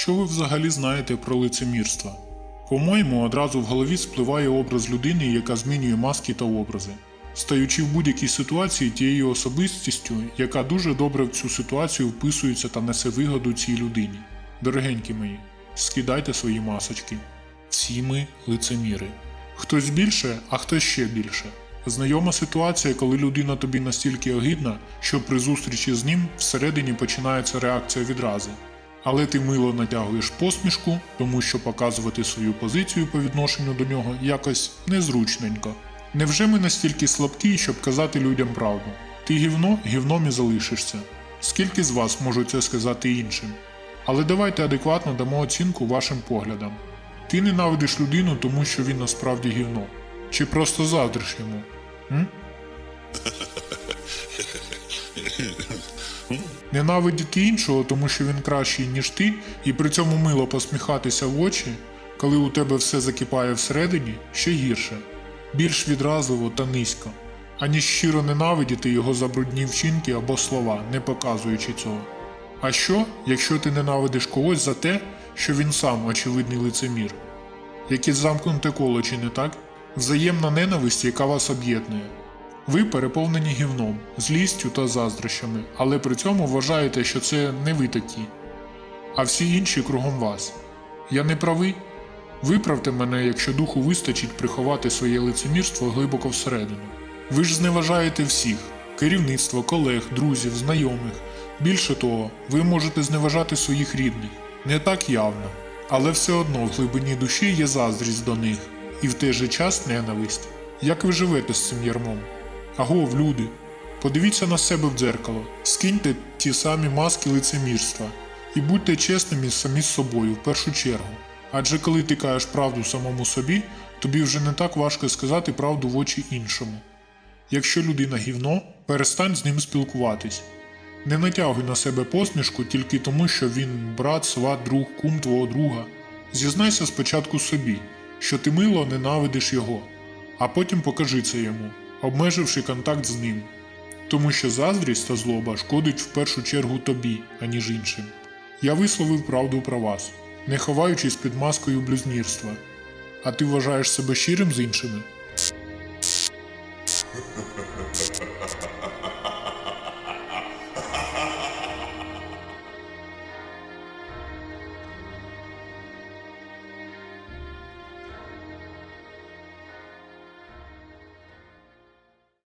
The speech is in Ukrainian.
Що ви взагалі знаєте про лицемірство? По-моєму, одразу в голові спливає образ людини, яка змінює маски та образи, стаючи в будь-якій ситуації тією особистістю, яка дуже добре в цю ситуацію вписується та несе вигоду цій людині. Дорогенькі мої, скидайте свої масочки. Всі ми лицеміри. Хтось більше, а хтось ще більше. Знайома ситуація, коли людина тобі настільки огидна, що при зустрічі з ним всередині починається реакція відрази. Але ти мило натягуєш посмішку, тому що показувати свою позицію по відношенню до нього якось незручненько. Невже ми настільки слабкі, щоб казати людям правду? Ти гівно, гівном і залишишся. Скільки з вас можуть це сказати іншим? Але давайте адекватно дамо оцінку вашим поглядам. Ти ненавидиш людину, тому що він насправді гівно. Чи просто заздриш йому? М? Ненавидіти іншого, тому що він кращий, ніж ти, і при цьому мило посміхатися в очі, коли у тебе все закипає всередині, ще гірше, більш відразливо та низько, аніж щиро ненавидіти його за брудні вчинки або слова, не показуючи цього. А що, якщо ти ненавидиш когось за те, що він сам очевидний лицемір? Якесь замкнуте коло, чи не так? Взаємна ненависть, яка вас об'єднує. Ви переповнені гівном, злістю та заздрощами, але при цьому вважаєте, що це не ви такі, а всі інші кругом вас. Я не правий? Виправте мене, якщо духу вистачить приховати своє лицемірство глибоко всередину. Ви ж зневажаєте всіх керівництво, колег, друзів, знайомих. Більше того, ви можете зневажати своїх рідних. Не так явно, але все одно в глибині душі є заздрість до них, і в той же час ненависть. Як ви живете з цим ярмом? Агов, люди, подивіться на себе в дзеркало, скиньте ті самі маски лицемірства і будьте чесними самі з собою в першу чергу. Адже коли ти кажеш правду самому собі, тобі вже не так важко сказати правду в очі іншому. Якщо людина гівно, перестань з ним спілкуватись. Не натягуй на себе посмішку тільки тому, що він брат, сват, друг, кум твого друга. Зізнайся спочатку собі, що ти мило ненавидиш його, а потім покажи це йому, обмеживши контакт з ним. Тому що заздрість та злоба шкодить в першу чергу тобі, аніж іншим. Я висловив правду про вас, не ховаючись під маскою блюзнірства. А ти вважаєш себе щирим з іншими?